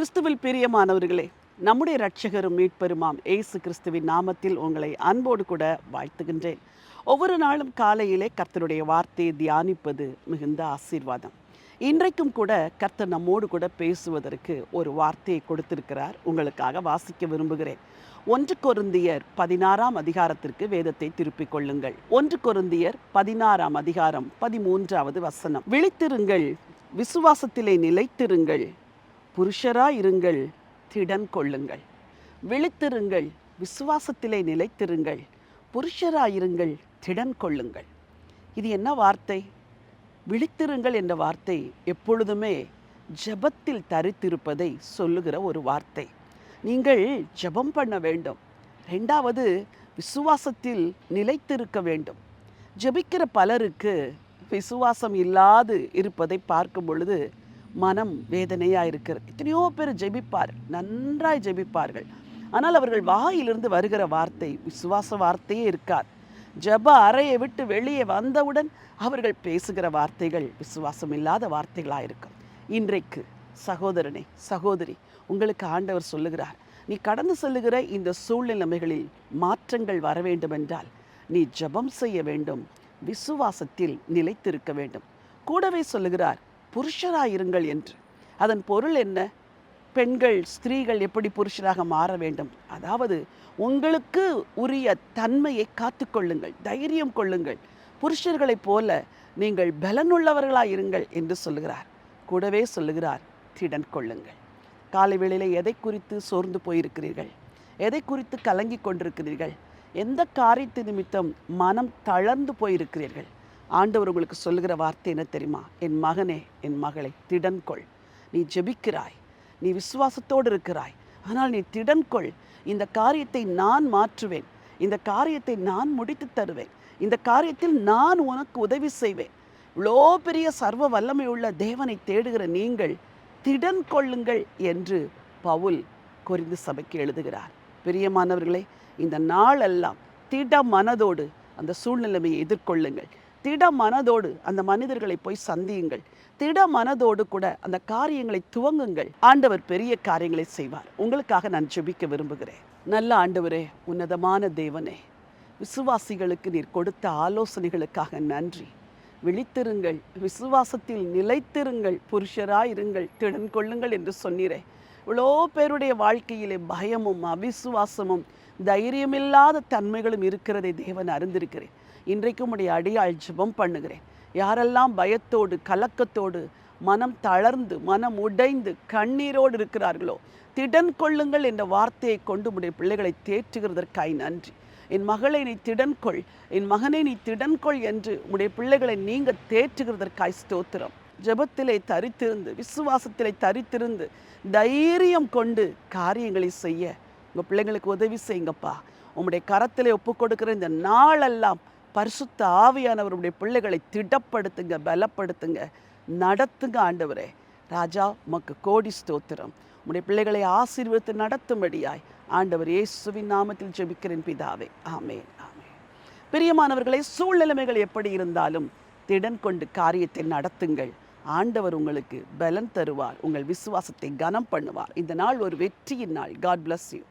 கிறிஸ்துவில் பிரியமானவர்களே நம்முடைய ரட்சகரும் மீட்பெருமாம் இயேசு கிறிஸ்துவின் நாமத்தில் உங்களை அன்போடு கூட வாழ்த்துகின்றேன். ஒவ்வொரு நாளும் காலையிலே கர்த்தருடைய வார்த்தையை தியானிப்பது மிகுந்த ஆசீர்வாதம். இன்றைக்கும் கூட கர்த்தர் நம்மோடு கூட பேசுவதற்கு ஒரு வார்த்தையை கொடுத்திருக்கிறார். உங்களுக்காக வாசிக்க விரும்புகிறேன். ஒன்று கொருந்தியர் பதினாறாம் அதிகாரத்திற்கு வேதத்தை திருப்பிக் கொள்ளுங்கள். ஒன்று கொருந்தியர் பதினாறாம் அதிகாரம் பதிமூன்றாவது வசனம். விழித்திருங்கள் விசுவாசத்திலே நிலைத்திருங்கள். புருஷராயிருங்கள் திடன் கொள்ளுங்கள். விழித்திருங்கள் விசுவாசத்திலே நிலைத்திருங்கள். புருஷராயிருங்கள் திடன் கொள்ளுங்கள். இது என்ன வார்த்தை? விழித்திருங்கள் என்ற வார்த்தை எப்பொழுதுமே ஜெபத்தில் தரித்திருப்பதை சொல்லுகிற ஒரு வார்த்தை. நீங்கள் ஜெபம் பண்ண வேண்டும். ரெண்டாவது விசுவாசத்தில் நிலைத்திருக்க வேண்டும். ஜெபிக்கிற பலருக்கு விசுவாசம் இல்லாது இருப்பதை பார்க்கும் பொழுது மனம் வேதனையாக இருக்கிறது எத்தனையோ பேர் ஜெபிப்பார் நன்றாய் ஜெபிப்பார்கள். ஆனால் அவர்கள் வாயிலிருந்து வருகிற வார்த்தை விசுவாச வார்த்தையே இருக்காது. ஜெப அறையை விட்டு வெளியே வந்தவுடன் அவர்கள் பேசுகிற வார்த்தைகள் விசுவாசம் இல்லாத வார்த்தைகளாக இருக்கும் இன்றைக்கு சகோதரனே சகோதரி உங்களுக்கு ஆண்டவர் சொல்லுகிறார் நீ கடந்து செல்லுகிற இந்த சூழ்நிலைமைகளில் மாற்றங்கள் வர வேண்டுமென்றால் நீ ஜெபம் செய்ய வேண்டும் விசுவாசத்தில் நிலைத்திருக்க வேண்டும். கூடவே சொல்லுகிறார் புருஷராயிருங்கள் என்று. அதன் பொருள் என்ன? பெண்கள் ஸ்திரீகள் எப்படி புருஷராக மாற வேண்டும்? அதாவது உங்களுக்கு உரிய தன்மையை காத்துக்கொள்ளுங்கள் தைரியம் கொள்ளுங்கள். புருஷர்களைப் போல நீங்கள் பலனுள்ளவர்களாக இருங்கள் என்று சொல்லுகிறார். கூடவே சொல்லுகிறார் திடன் கொள்ளுங்கள். காலை வேளையில் எதை குறித்து சோர்ந்து போயிருக்கிறீர்கள்? எதை குறித்து கலங்கி கொண்டிருக்கிறீர்கள்? எந்த காரியத்து நிமித்தம் மனம் தளர்ந்து போயிருக்கிறீர்கள்? ஆண்டவர் உங்களுக்கு சொல்லுகிற வார்த்தை என்ன தெரியுமா? என் மகனே என் மகளை திடன் கொள் நீ ஜெபிக்கிறாய். நீ விசுவாசத்தோடு இருக்கிறாய். ஆனால் நீ திடன் கொள் இந்த காரியத்தை நான் மாற்றுவேன். இந்த காரியத்தை நான் முடித்து தருவேன். இந்த காரியத்தில் நான் உனக்கு உதவி செய்வேன். இவ்வளோ பெரிய சர்வ வல்லமை உள்ள தேவனை தேடுகிற நீங்கள் திடன் கொள்ளுங்கள் என்று பவுல் குறிந்து சபைக்கு எழுதுகிறார். பிரியமானவர்களே இந்த நாளெல்லாம் திட மனதோடு அந்த சூழ்நிலைமையை எதிர்கொள்ளுங்கள். திட மனதோடு அந்த மனிதர்களை போய் சந்தியுங்கள். திட மனதோடு கூட அந்த காரியங்களை துவங்குங்கள். ஆண்டவர் பெரிய காரியங்களை செய்வார். உங்களுக்காக நான் ஜெபிக்க விரும்புகிறேன். நல்ல ஆண்டவரே உன்னதமான தேவனே விசுவாசிகளுக்கு நீர் கொடுத்த ஆலோசனைகளுக்காக நன்றி. விழித்திருங்கள் விசுவாசத்தில் நிலைத்திருங்கள் புருஷராயிருங்கள் திடன் கொள்ளுங்கள் என்று சொன்னீரே. இவ்வளோ பேருடைய வாழ்க்கையிலே பயமும் அவிசுவாசமும் தைரியமில்லாத தன்மைகளும் இருக்கிறதை தேவன் அறிந்திருக்கிறேன். இன்றைக்கும் உடைய அடியாள் ஜெபம் பண்ணுகிறேன். யாரெல்லாம் பயத்தோடு கலக்கத்தோடு மனம் தளர்ந்து மனம் உடைந்து கண்ணீரோடு இருக்கிறார்களோ திடன் கொள்ளுங்கள் என்ற வார்த்தையை கொண்டு உடைய பிள்ளைகளை தேற்றுகிறதற்காய் நன்றி. என் மகளை நீ திடன்கொள் என் மகனை நீ திடன்கொள் என்று உடைய பிள்ளைகளை நீங்க தேற்றுகிறதற்காய் ஸ்தோத்திரம். ஜெபத்திலே தரித்திருந்து விசுவாசத்திலே தரித்திருந்து தைரியம் கொண்டு காரியங்களை செய்ய. உங்கள் பிள்ளைங்களுக்கு உதவி செய்யுங்கப்பா. உங்களுடைய கரத்திலே ஒப்புக் கொடுக்கிற இந்த நாளெல்லாம் பரிசுத்த ஆவியானவருடைய பிள்ளைகளை திடப்படுத்துங்க பலப்படுத்துங்க. நடத்துங்க ஆண்டவரே. ராஜா உமக்கு கோடி ஸ்தோத்திரம். உடைய பிள்ளைகளை ஆசீர்வதித்து நடத்தும்படியாய் ஆண்டவர் இயேசுவின் நாமத்தில் ஜெபிக்கிறேன் பிதாவே. ஆமேன் ஆமேன். பிரியமானவர்களே சூழ்நிலைமைகள் எப்படி இருந்தாலும் திடன் கொண்டு காரியத்தை நடத்துங்கள். ஆண்டவர் உங்களுக்கு பலன் தருவார் உங்கள் விசுவாசத்தை கனம் பண்ணுவார். இந்த நாள் ஒரு வெற்றியின் நாள். God bless you